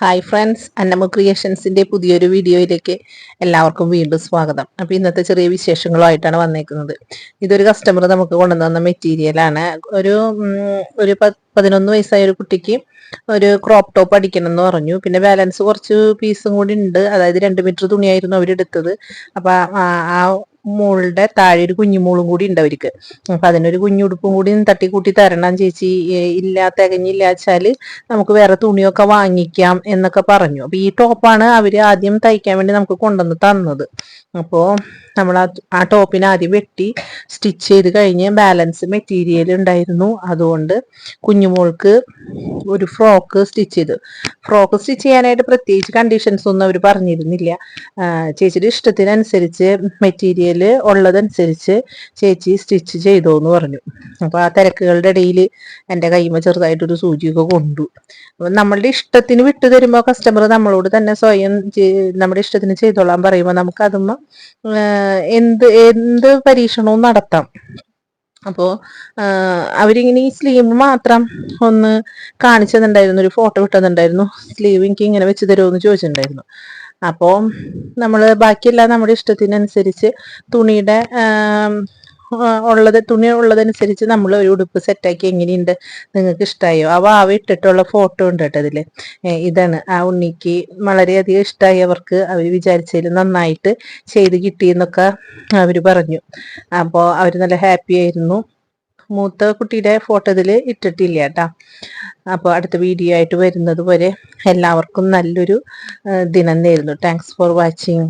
Hi friends Annama ക്രിയേഷൻസിന്റെ പുതിയൊരു വീഡിയോയിലേക്ക് എല്ലാവർക്കും വീണ്ടും സ്വാഗതം. അപ്പോൾ ഇന്നത്തെ ചെറിയ വിശേഷങ്ങളുമായിട്ടാണ് വന്നേക്കുന്നത്. ഇതൊരു കസ്റ്റമർ നമുക്ക് കൊണ്ടുവന്ന മെറ്റീരിയലാണ് ഒരു ഒരു പതിനൊന്ന് വയസ്സായ ഒരു കുട്ടിക്ക് ഒരു ക്രോപ്പ് ടോപ്പ് അടിക്കണം എന്ന് പറഞ്ഞു. പിന്നെ ബാലൻസ് കുറച്ച് പീസും കൂടി ഉണ്ട്. അതായത് രണ്ട് മീറ്റർ തുണിയായിരുന്നു അവരെടുത്തത്. അപ്പോൾ ആ മോളുടെ താഴെ ഒരു കുഞ്ഞുമോളും കൂടി ഉണ്ട് അവർക്ക്. അപ്പൊ അതിനൊരു കുഞ്ഞുടുപ്പും കൂടി തട്ടിക്കൂട്ടി തരണം ചേച്ചി. ഇല്ല തികഞ്ഞില്ല വെച്ചാൽ നമുക്ക് വേറെ തുണിയൊക്കെ വാങ്ങിക്കാം എന്നൊക്കെ പറഞ്ഞു. അപ്പൊ ഈ ടോപ്പാണ് അവർ ആദ്യം തയ്ക്കാൻ വേണ്ടി നമുക്ക് കൊണ്ടുവന്ന് തന്നത്. അപ്പോ നമ്മൾ ആ ടോപ്പിന് ആദ്യം വെട്ടി സ്റ്റിച്ച് ചെയ്ത് കഴിഞ്ഞ് ബാലൻസ് മെറ്റീരിയൽ ഉണ്ടായിരുന്നു. അതുകൊണ്ട് കുഞ്ഞുമോൾക്ക് ഒരു ഫ്രോക്ക് സ്റ്റിച്ച് ചെയ്തു. ഫ്രോക്ക് സ്റ്റിച്ച് ചെയ്യാനായിട്ട് പ്രത്യേകിച്ച് കണ്ടീഷൻസ് ഒന്നും അവർ പറഞ്ഞിരുന്നില്ല. ചേച്ചിയുടെ ഇഷ്ടത്തിനനുസരിച്ച് മെറ്റീരിയൽ ഉള്ളതനുസരിച്ച് ചേച്ചി സ്റ്റിച്ച് ചെയ്തോ എന്ന് പറഞ്ഞു. അപ്പോൾ ആ തിരക്കുകളുടെ ഇടയിൽ എന്റെ കൈമ ചെറുതായിട്ടൊരു സൂചിയൊക്കെ കൊണ്ടു. അപ്പം നമ്മളുടെ ഇഷ്ടത്തിന് വിട്ടു തരുമ്പോൾ കസ്റ്റമർ നമ്മളോട് തന്നെ സ്വയം നമ്മുടെ ഇഷ്ടത്തിന് ചെയ്തോളാൻ പറയുമ്പോൾ നമുക്ക് അതുമ്പോൾ എന്ത് എന്ത് പരീക്ഷണവും നടത്താം. അപ്പോൾ അവരിങ്ങനെ ഈ സ്ലീവ് മാത്രം ഒന്ന് കാണിച്ചതുണ്ടായിരുന്നു ഒരു ഫോട്ടോ വിട്ടതുണ്ടായിരുന്നു സ്ലീവ് എനിക്ക് ഇങ്ങനെ വെച്ച് തരുമോ ചോദിച്ചിട്ടുണ്ടായിരുന്നു. അപ്പോൾ നമ്മൾ ബാക്കിയെല്ലാം നമ്മുടെ ഇഷ്ടത്തിനനുസരിച്ച് തുണിയുടെ ഉള്ളത് തുണി ഉള്ളതനുസരിച്ച് നമ്മൾ ഒരു ഉടുപ്പ് സെറ്റാക്കി എങ്ങനെയുണ്ട് നിങ്ങൾക്ക് ഇഷ്ടമായോ അവ ആവ ഇട്ടിട്ടുള്ള ഫോട്ടോ ഉണ്ട് കേട്ടോ ഇതാണ്. ആ ഉണ്ണിക്ക് വളരെയധികം ഇഷ്ടമായി അവർക്ക്. അവർ വിചാരിച്ചതിൽ നന്നായിട്ട് ചെയ്ത് കിട്ടിയെന്നൊക്കെ അവർ പറഞ്ഞു. അപ്പോൾ അവർ നല്ല ഹാപ്പി ആയിരുന്നു. മൂത്ത കുട്ടിയുടെ ഫോട്ടോ ഇതിൽ ഇട്ടിട്ടില്ല കേട്ടോ. അപ്പോൾ അടുത്ത വീഡിയോ ആയിട്ട് വരുന്നത് വരെ എല്ലാവർക്കും നല്ലൊരു ദിനം നേരുന്നു. Thanks for watching